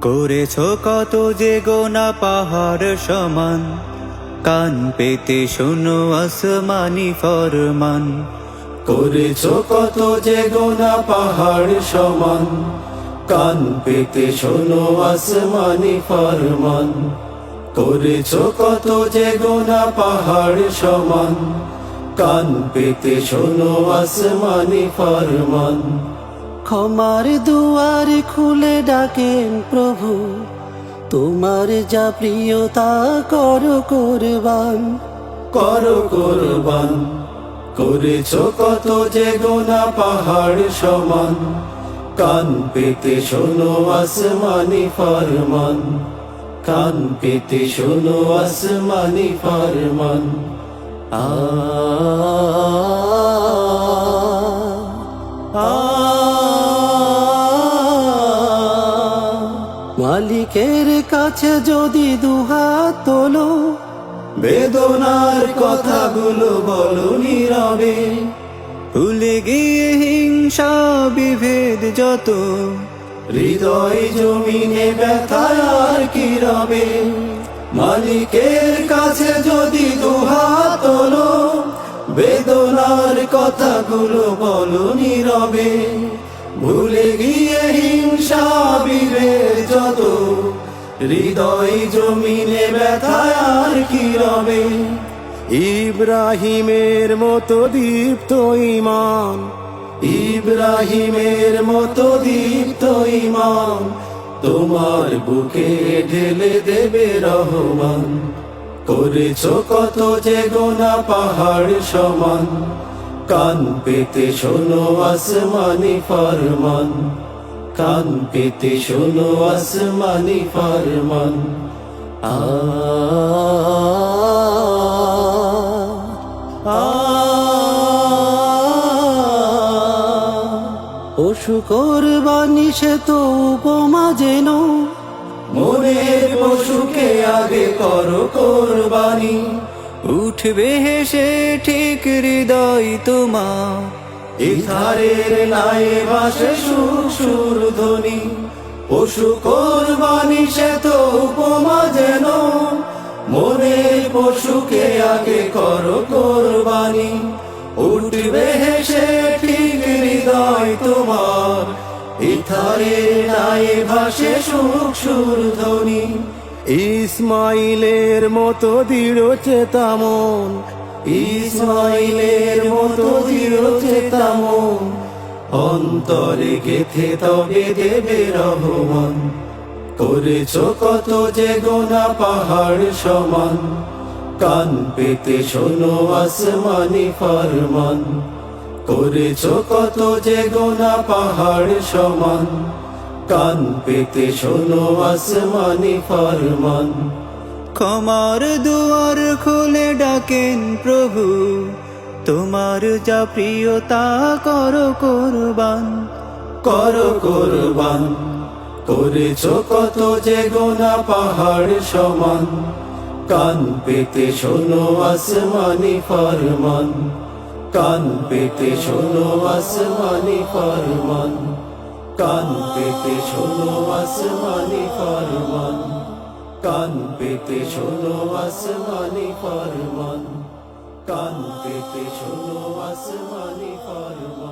করেছ কত যে গোনা পাহাড় সমান। কান পেতে শোনো আসমানি ফরমান। করেছ কত যে গোনা পাহাড় সমান। কান পেতে শোনো আসমানি ফরমান। করেছ কত যে গোনা পাহাড় সমান। কান পেতে শোনো আসমানি ফরমান। ক্ষমার দুয়ার খুলে ডাকেন প্রভু, তোমার যা প্রিয়তা কর কোরবান। কর কোরবান, করেছ কত যে গোনা পাহাড় সমান। কান পেতে শোনো আসমানি ফরমান, কান পেতে শোনো আসমানি ফরমান। আ মালিকের কাছে যদি দুহাত তোলো, বেদনার কথাগুলো বলো নীরবে। ভুলে গিয়ে হিংসা, বিভেদ যত, হৃদয় জমিনে ব্যথায় আর কি রবে? মালিকের কাছে যদি দুহাত তোলো, বেদনার কথাগুলো বলো নীরবে। ভুলে গিয়ে বিভেদ যত হৃদয় জমিনে ব্যথায় আর কি রবে? ইব্রাহিমের মতো দীপ্ত ইমান, ইব্রাহিমের মতো দীপ্ত ইমান, তোমার বুকে ঢেলে দেবে রহমান। করেছ কত যে গোনা পাহাড় সমান, কান পেতে শোনো আসমানি ফরমান। কান পেতে শোনো আসমানি ফরমান। আ পশু কোরবানি সে তো উপমা যেন। মনের পশুকে আগে করো কোরবানি। উঠবে হেসে ঠিক হৃদয় তোমার। ইথারের নাই ভাসে সুর ধ্বনি। পশু কোরবানি, সে তো উপমা যেন। মনের পশুকে আগে করো কোরবানি। উঠবে হেসে ঠিক হৃদয় তোমার। ইথারের নাই ভাসে সুখ সুর ধ্বনি। ইসমাইলের মতো দৃঢ় চেতামন। ইসমাইলের মতো দৃঢ় চেতামন অন্তরে গেথে তবে দেবে রহমান। করেছ কত যে গোনা পাহাড় সমান, কান পেতে শোনো আসমানি ফরমান। করেছ কত যে গোনা পাহাড় সমান, কান পেতে শোনো আসমানি ফরমান। ক্ষমার দুয়ার খুলে ডাকেন প্রভু, তোমার যা প্রিয়তা করো কোরবান। করো কোরবান, করেছ কত যে গোনা পাহাড় সমান। কান পেতে শোনো আসমানি ফরমান, কান পেতে শোনো আসমানি ফরমান। কান পেতে শোনো আসমানি ফরমান। কান পেতে শোনো আসমানি ফরমান। কান পেতে শোনো আসমানি ফরমান।